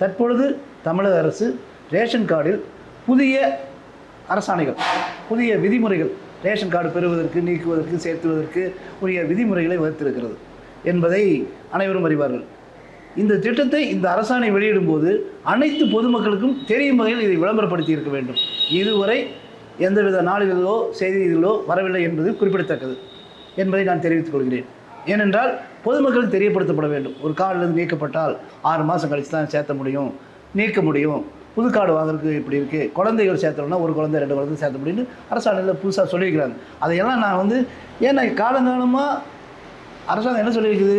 தற்பொழுது தமிழக அரசு ரேஷன் கார்டில் புதிய அரசாணைகள் புதிய விதிமுறைகள் ரேஷன் கார்டு பெறுவதற்கு நீக்குவதற்கு சேர்த்துவதற்கு உரிய விதிமுறைகளை வகுத்திருக்கிறது என்பதை அனைவரும் அறிவார்கள். இந்த திட்டத்தை இந்த அரசாணை வெளியிடும்போது அனைத்து பொதுமக்களுக்கும் தெரியும் வகையில் இதை விளம்பரப்படுத்தி இருக்க வேண்டும். இதுவரை எந்தவித நாளிதழோ செய்திகளோ வரவில்லை என்பது குறிப்பிடத்தக்கது என்பதை நான் தெரிவித்துக் கொள்கிறேன். ஏனென்றால் பொதுமக்களுக்கு தெரியப்படுத்தப்பட வேண்டும். ஒரு கார்டிலிருந்து நீக்கப்பட்டால் ஆறு மாதம் கழித்து தான் சேர்த்த முடியும். நீக்க முடியும். புது கார்டு வாங்குறதுக்கு இப்படி இருக்குது குழந்தைகள் சேர்த்தோம்னா ஒரு குழந்தை ரெண்டு குழந்தை சேர்த்த முடியும்னு அரசாணையில் புதுசாக சொல்லியிருக்கிறாங்க. அதையெல்லாம் நான் வந்து ஏன்னா காலங்காலமாக அரசாங்கம் என்ன சொல்லியிருக்குது?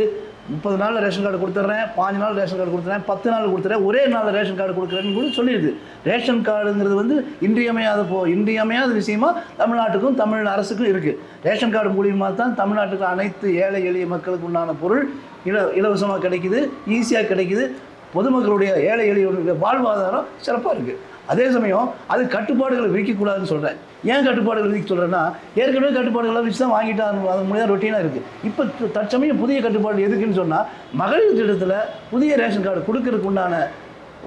முப்பது நாளில் ரேஷன் கார்டு கொடுத்துட்றேன் பாஞ்சு நாள் ரேஷன் கார்டு கொடுத்துறேன் பத்து நாள் கொடுத்துறேன் ஒரே நாளில் ரேஷன் கார்டு கொடுக்குறேன்னு கூட சொல்லியிருக்கு ரேஷன் கார்டுங்கிறது வந்து இன்றியமையாத போ இன்றியமையாத விஷயமா தமிழ்நாட்டுக்கும் தமிழ் அரசுக்கும் இருக்குது ரேஷன் கார்டு மூலியமாக தான் தமிழ்நாட்டுக்கு அனைத்து ஏழை எளிய மக்களுக்கு உண்டான பொருள் இல இலவசமாக கிடைக்குது ஈஸியாக கிடைக்குது. பொதுமக்களுடைய ஏழை எளிய வாழ்வாதாரம் சிறப்பாக இருக்குது அதே சமயம் அது கட்டுப்பாடுகளை விதிக்கக்கூடாதுன்னு சொல்கிறேன் ஏன் கட்டுப்பாடுகள் விதிக்க சொல்கிறேன்னா ஏற்கனவே கட்டுப்பாடுகளை வச்சு தான் வாங்கிட்டு அது அது ரொட்டீனாக இருக்குது இப்போ தற்சமயம் புதிய கட்டுப்பாடு எதுக்குன்னு சொன்னால் மகளிர் திட்டத்தில் புதிய ரேஷன் கார்டு கொடுக்கறதுக்கு உண்டான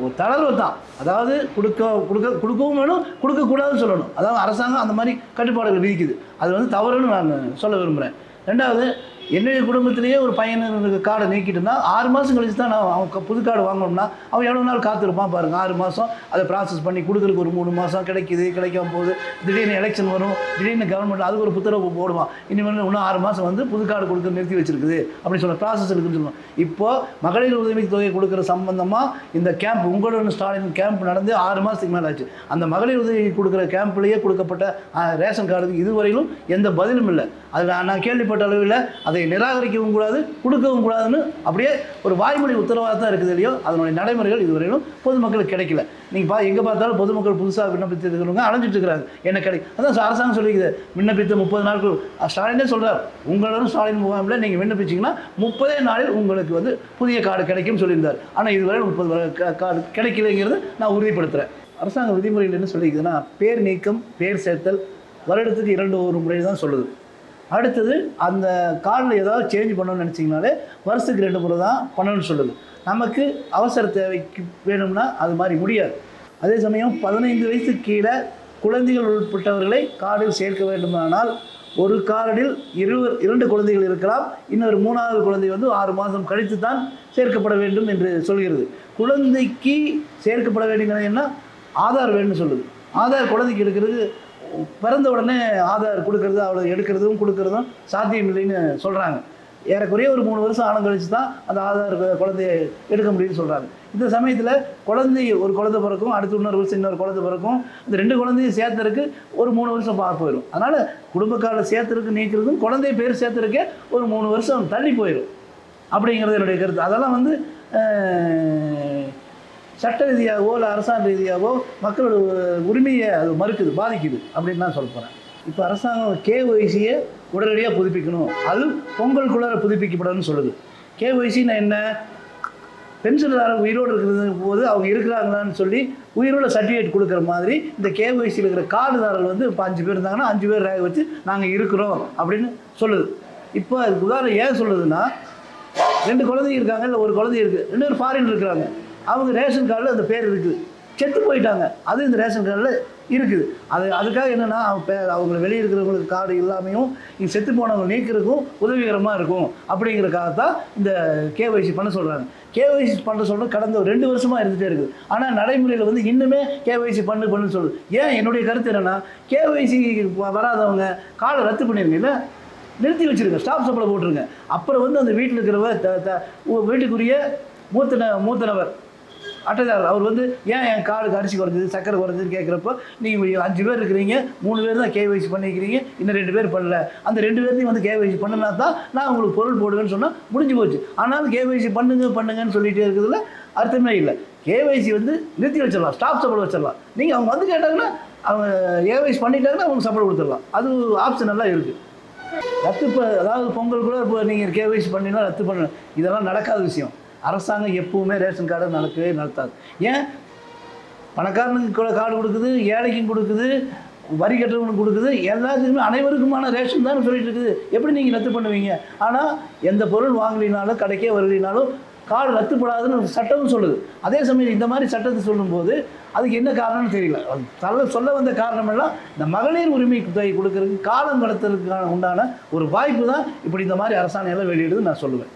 ஒரு தளர்வு தான். அதாவது கொடுக்க கொடுக்க கொடுக்கவும் வேணும் கொடுக்கக்கூடாதுன்னு சொல்லணும். அதாவது அரசாங்கம் அந்த மாதிரி கட்டுப்பாடுகள் விதிக்குது. அது வந்து தவறுன்னு நான் சொல்ல விரும்புகிறேன் ரெண்டாவது என்னுடைய குடும்பத்திலேயே ஒரு பையனுக்கு கார்டை நீக்கிட்டுனா ஆறு மாதம் கழிச்சு தான் நான் அவன் புது கார்டு வாங்கணும்னா அவன் எவ்வளோ நாள் காத்திருப்பான் பாருங்கள் ஆறு மாதம் அதை ப்ராசஸ் பண்ணி கொடுக்குறதுக்கு ஒரு மூணு மாதம் கிடைக்குது கிடைக்காம போகுது. திடீர்னு எலெக்ஷன் வரும். திடீர்னு கவர்மெண்ட் அதுக்கு ஒரு புத்தரவு போடுவான். இனிமேல் இன்னும் ஆறு மாதம் வந்து புது கார்டு கொடுக்க நிறுத்தி வச்சிருக்குது. அப்படின்னு சொல்ல ப்ராசஸ் இருக்குன்னு சொல்லுவோம் இப்போது மகளிர் உதவி தொகை கொடுக்குற சம்பந்தமாக இந்த கேம்ப் உங்களுடன் ஸ்டாலின் கேம்ப் நடந்து ஆறு மாதத்துக்கு மேலே ஆச்சு. அந்த மகளிர் உதவி கொடுக்குற கேம்ப்லேயே கொடுக்கப்பட்ட ரேஷன் கார்டுக்கு இதுவரையிலும் எந்த பதிலும் இல்லை. அதில் நான் கேள்விப்பட்ட அளவில் அதை நிராகரிக்கவும் கூடாது கொடுக்கவும் கூடாதுன்னு அப்படியே ஒரு வாய்மொழி உத்தரவாக இருக்குது இல்லையோ அதனுடைய நடைமுறைகள் இதுவரையிலும் பொதுமக்களுக்கு கிடைக்கல. நீங்கள் பா எங்கே பார்த்தாலும் பொதுமக்கள் புதுசாக விண்ணப்பித்து இருக்கிறவங்க அலைஞ்சிட்டு இருக்கிறாங்க. என்ன கிடைக்கும் அதான் அரசாங்கம் சொல்லிக்குது. விண்ணப்பித்த முப்பது நாட்கள் ஸ்டாலினே சொல்கிறார் உங்களுடன் ஸ்டாலின் முகாமில் நீங்கள் விண்ணப்பிச்சிங்கன்னா முப்பதே நாளில் உங்களுக்கு வந்து புதிய கார்டு கிடைக்கும்னு சொல்லியிருந்தார். ஆனால் இதுவரை முப்பது கார்டு கிடைக்கலைங்கிறது நான் உறுதிப்படுத்துகிறேன் அரசாங்க விதிமுறைகள் என்ன சொல்லிக்குதுன்னா பேர் நீக்கம் பேர் சேர்த்தல் வருடத்துக்கு இரண்டு ஒரு முறை தான் சொல்லுது. அடுத்தது அந்த கார்டில் ஏதாவது சேஞ்ச் பண்ணணும்னு நினச்சிங்கனாலே வருஷத்துக்கு ரெண்டு முறை தான் பண்ணணும்னு சொல்லுது நமக்கு அவசர தேவைக்கு வேணும்னா அது மாதிரி முடியாது. அதே சமயம் பதினைந்து வயசு கீழே குழந்தைகள் உட்பட்டவர்களை கார்டில் சேர்க்க வேண்டுமானால் ஒரு கார்டில் இருவர் இரண்டு குழந்தைகள் இருக்கலாம். இன்னொரு மூணாவது குழந்தை வந்து ஆறு மாதம் கழித்து தான் சேர்க்கப்பட வேண்டும் என்று சொல்கிறது. குழந்தைக்கு சேர்க்கப்பட வேண்டியது என்ன? ஆதார் வேணும்னு சொல்லுது. ஆதார் குழந்தைக்கு எடுக்கிறது பிறந்த உடனே ஆதார் கொடுக்கறது அவ்வளோ எடுக்கிறதும் கொடுக்கறதும் சாத்தியம் இல்லைன்னு சொல்கிறாங்க ஏறக்குறைய ஒரு மூணு வருஷம் ஆனம் கழிச்சு தான் அந்த ஆதார் குழந்தைய எடுக்க முடியும்னு சொல்கிறாங்க இந்த சமயத்தில் குழந்தை ஒரு குழந்தை பிறக்கும் அடுத்து இன்னொரு வருஷம் இன்னொரு குழந்தை பிறக்கும். இந்த ரெண்டு குழந்தையும் சேர்த்துருக்கு ஒரு மூணு வருஷம் பார்க்க போயிடும் அதனால் குடும்பக்கால சேர்த்துருக்கு நீக்கிறதும் குழந்தைய பேர் சேர்த்துருக்கே ஒரு மூணு வருஷம் தள்ளி போயிடும் அப்படிங்கிறது என்னுடைய கருத்து. அதெல்லாம் வந்து சட்ட ரீதியாகவோ இல்லை அரசாங்க ரீதியாகவோ மக்களோட உரிமையை அது மறுக்குது பாதிக்குது அப்படின்னு நான் சொல்ல போகிறேன் இப்போ அரசாங்கம் கேஒய்சியை உடனடியாக புதுப்பிக்கணும். அது பொங்கலுக்குள்ளார புதுப்பிக்கப்படணும்னு சொல்லுது. கேஒய்சின்னா என்ன? பென்ஷன்தாரர் உயிரோடு இருக்கிறது போது அவங்க இருக்கிறாங்களான்னு சொல்லி உயிரோட சர்டிஃபிகேட் கொடுக்குற மாதிரி இந்த கேஒய்சியில் இருக்கிற கார்டுதாரர்கள் வந்து இப்போ அஞ்சு பேர் இருந்தாங்கன்னா அஞ்சு பேர் ரேக வச்சு நாங்கள் இருக்கிறோம் அப்படின்னு சொல்லுது. இப்போ அதுக்கு உதாரணம் ஏன் சொல்லுதுன்னா ரெண்டு குழந்தைங்க இருக்காங்க இல்லை ஒரு குழந்தை இருக்குது ரெண்டு பேர் ஃபாரின் இருக்கிறாங்க. அவங்க ரேஷன் கார்டில் அந்த பேர் இருக்குது. செத்து போயிட்டாங்க. அது இந்த ரேஷன் கார்டில் இருக்குது. அது அதுக்காக என்னென்னா அவங்க பே அவங்கள வெளியே இருக்கிறவங்களுக்கு கார்டு இல்லாமையும் இங்கே செத்து போனவங்க நீக்கிறதுக்கும் உதவிகரமாக இருக்கும். அப்படிங்கிறக்காக தான் இந்த கேஒய்சி பண்ண சொல்கிறாங்க கேஒய்சி பண்ண சொல்ற கடந்த ஒரு ரெண்டு வருஷமாக இருந்துகிட்டே இருக்குது. ஆனால் நடைமுறையில் வந்து இன்னுமே கேஒய்சி பண்ணு பண்ணுன்னு சொல்லுது. ஏன்? என்னுடைய கருத்து என்னென்னா கேஒய்சி வராதவங்க கார்டை ரத்து பண்ணிருங்க. நிறுத்தி வச்சுருங்க. ஸ்டாப் சப்ளை போட்டுருங்க. அப்புறம் வந்து அந்த வீட்டில் இருக்கிறவ த த வீட்டுக்குரிய மூத்தன மூத்தனவர் அட்டைதாரர் அவர் வந்து ஏன் என் கார்டுக்கு அரிசி குறைஞ்சது சக்கரை குறைஞ்சதுன்னு கேட்குறப்போ நீங்கள் அஞ்சு பேர் இருக்கிறீங்க மூணு பேர் தான் கேவைசி பண்ணிக்கிறீங்க இன்னும் ரெண்டு பேர் பண்ணல. அந்த ரெண்டு பேர்த்தையும் வந்து கேவைசி பண்ணினா தான் நான் உங்களுக்கு பொருள் போடுவேன்னு சொன்னால் முடிஞ்சு போச்சு. ஆனாலும் கேவைசி பண்ணுங்க பண்ணுங்கன்னு சொல்லிகிட்டே இருக்கிறதுல அர்த்தமே இல்லை. கேவைசி வந்து நிறுத்தி வச்சிடலாம் ஸ்டாப் சப்போர்ட் வச்சிடலாம். நீங்கள் அவங்க வந்து கேட்டாங்கன்னா அவங்க ஏவைஸ் பண்ணிட்டாங்கன்னா அவங்க சப்போர்ட் கொடுத்துடலாம். அது ஆப்ஷன் எல்லாம் இருக்குது ரத்து இப்போ அதாவது பொங்கல் கூட இப்போ நீங்கள் கேவைசி பண்ணினா ரத்து பண்ண இதெல்லாம் நடக்காத விஷயம். அரசாங்கம் எப்பவுமே ரேஷன் கார்டை நடக்கவே நடத்தாது ஏன்? பணக்காரனுக்கு கூட கார்டு கொடுக்குது ஏழைக்கும் கொடுக்குது வரி கட்டுறவனுக்கு கொடுக்குது எல்லாத்துக்குமே அனைவருக்குமான ரேஷன் தான் சொல்லிட்டு இருக்குது. எப்படி நீங்கள் ரத்து பண்ணுவீங்க? ஆனால் எந்த பொருள் வாங்கலினாலும் கடைக்கே வரலினாலும் கார்டு ரத்துப்படாதுன்னு சட்டமும் சொல்லுது. அதே சமயம் இந்த மாதிரி சட்டத்தை சொல்லும்போது அதுக்கு என்ன காரணம்னு தெரியல. தலை சொல்ல வந்த காரணமெல்லாம் இந்த மகளிர் உரிமை தொகை கொடுக்கறதுக்கு காலம் கடத்துறதுக்கான உண்டான ஒரு வாய்ப்பு தான் இப்படி இந்த மாதிரி அரசாணையெல்லாம் வெளியிடுதுன்னு நான் சொல்லுவேன்.